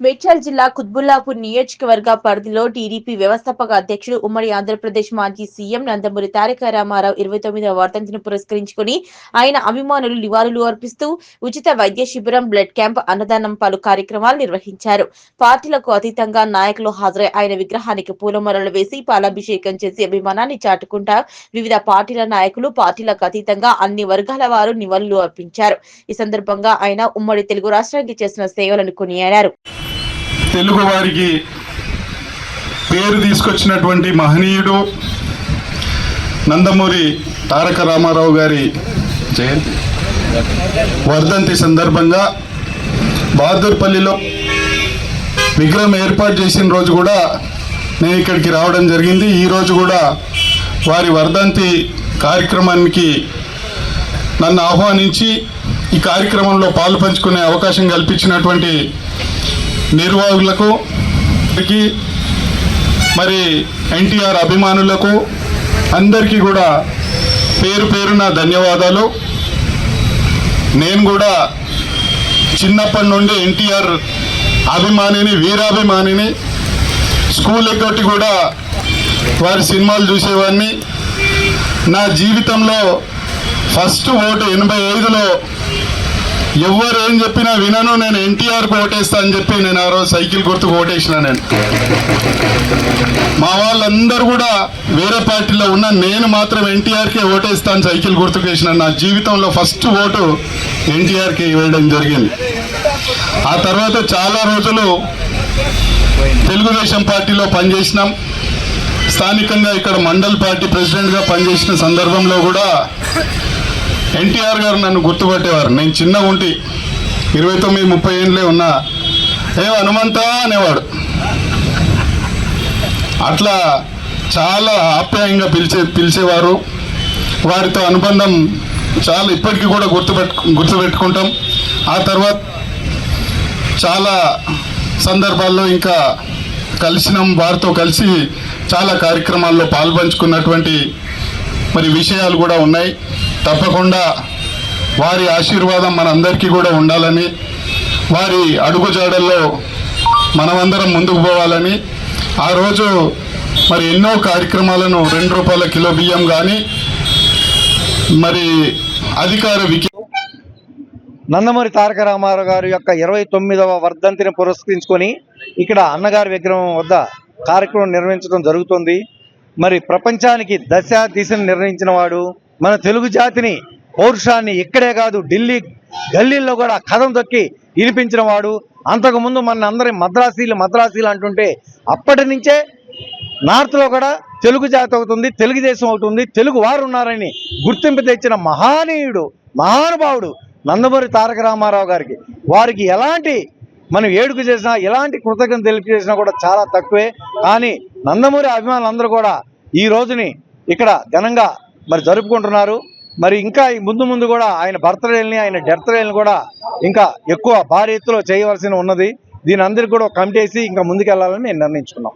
మేడ్చల్ జిల్లా కుత్బుల్లాపూర్ నియోజకవర్గ పరిధిలో టీడీపీ వ్యవస్థాపక అధ్యక్షుడు ఉమ్మడి ఆంధ్రప్రదేశ్ మాజీ సీఎం నందమూరి తారక రామారావు ఇరవై తొమ్మిదవ వర్ధంతిని పురస్కరించుకుని ఆయన అభిమానులు నివాళులు అర్పిస్తూ ఉచిత వైద్య శిబిరం బ్లడ్ క్యాంప్ అన్నదానం పలు కార్యక్రమాలు నిర్వహించారు. పార్టీలకు అతీతంగా నాయకులు హాజరై ఆయన విగ్రహానికి పూలమరలు వేసి పాలాభిషేకం చేసి అభిమానాన్ని చాటుకుంటారు వివిధ పార్టీల నాయకులు పార్టీలకు అతీతంగా అన్ని వర్గాల వారు నివాళులు అర్పించారు. ఈ సందర్భంగా ఆయన ఉమ్మడి తెలుగు రాష్ట్రానికి చేసిన సేవలను కొనియాడారు. తెలుగు వారికి పేరు తీసుకొచ్చినటువంటి మహనీయుడు నందమూరి తారక రామారావు గారి జయంతి. వర్ధంతి సందర్భంగా బహదూర్పల్లిలో విగ్రహం ఏర్పాటు చేసిన రోజు కూడా నేను ఇక్కడికి రావడం జరిగింది. ఈరోజు కూడా వారి వర్ధంతి కార్యక్రమానికి నన్ను ఆహ్వానించి ఈ కార్యక్రమంలో పాలు పంచుకునే అవకాశం కల్పించినటువంటి నిర్వాహకులకు మరి ఎన్టీఆర్ అభిమానులకు అందరికీ కూడా పేరు పేరున ధన్యవాదాలు. నేను కూడా చిన్నప్పటి నుండి ఎన్టీఆర్ అభిమానిని వీరాభిమానిని స్కూల్ ఎగ్గొట్టి కూడా వారి సినిమాలు చూసేవాడిని. నా జీవితంలో ఫస్ట్ ఓటు ఎనభై ఐదులో ఎవరు ఏం చెప్పినా వినను నేను ఎన్టీఆర్కి ఓటేస్తా అని చెప్పి నేను ఆ రోజు సైకిల్ గుర్తుకు ఓటేసిన నేను. మా వాళ్ళందరూ కూడా వేరే పార్టీలో ఉన్న నేను మాత్రం ఎన్టీఆర్కే ఓటేస్తాను సైకిల్ గుర్తుకు వేసిన. నా జీవితంలో ఫస్ట్ ఓటు ఎన్టీఆర్కి వేయడం జరిగింది. ఆ తర్వాత చాలా రోజులు తెలుగుదేశం పార్టీలో పనిచేసినాం. స్థానికంగా ఇక్కడ మండల్ పార్టీ ప్రెసిడెంట్గా పనిచేసిన సందర్భంలో కూడా ఎన్టీఆర్ గారు నన్ను గుర్తుపట్టేవారు. నేను చిన్న ఉంటి ఇరవై తొమ్మిది ముప్పై ఏళ్ళే ఉన్నా ఏ హనుమంతా అనేవాడు. అట్లా చాలా ఆప్యాయంగా పిలిచే పిలిచేవారు. వారితో అనుబంధం చాలా ఇప్పటికీ కూడా గుర్తుపెట్టు గుర్తుపెట్టుకుంటాం. ఆ తర్వాత చాలా సందర్భాల్లో ఇంకా కలిసినాం. వారితో కలిసి చాలా కార్యక్రమాల్లో పాల్పంచుకున్నటువంటి మరి విషయాలు కూడా ఉన్నాయి. తప్పకుండా వారి ఆశీర్వాదం మనందరికీ కూడా ఉండాలని వారి అడుగుజాడల్లో మనమందరం ముందుకు పోవాలని ఆ రోజు మరి ఎన్నో కార్యక్రమాలను రెండు రూపాయల కిలో బియ్యం కానీ మరి అధికార వికి నందమూరి తారక రామారావు గారి యొక్క ఇరవై తొమ్మిదవ వర్ధంతిని పురస్కరించుకొని ఇక్కడ అన్నగారి విగ్రహం వద్ద కార్యక్రమం నిర్వహించడం జరుగుతుంది. మరి ప్రపంచానికి దశ దిశను నిర్ణయించిన వాడు మన తెలుగు జాతిని పౌరుషాన్ని ఇక్కడే కాదు ఢిల్లీ గల్లీల్లో కూడా కథం తొక్కి వినిపించిన వాడు. అంతకుముందు మన అందరి మద్రాసీలు మద్రాసీలు అంటుంటే అప్పటి నుంచే నార్త్లో కూడా తెలుగు జాతి ఒకటి ఉంది తెలుగుదేశం ఒకటి ఉంది తెలుగు వారు ఉన్నారని గుర్తింపు తెచ్చిన మహానీయుడు మహానుభావుడు నందమూరి తారక రామారావు గారికి. వారికి ఎలాంటి మనం ఏడుకు చేసినా ఎలాంటి కృతజ్ఞత తెలిపి చేసినా కూడా చాలా తక్కువే. కానీ నందమూరి అభిమానులందరూ కూడా ఈ రోజుని ఇక్కడ ఘనంగా మరి జరుపుకుంటున్నారు. మరి ఇంకా ముందు ముందు కూడా ఆయన బర్త్డేలని ఆయన డెత్డేని కూడా ఇంకా ఎక్కువ భారీ ఎత్తులో చేయవలసి ఉన్నది. దీని అందరికీ కూడా కమిటీ వేసి ఇంకా ముందుకెళ్ళాలని నేను నిర్ణయించుకున్నాం.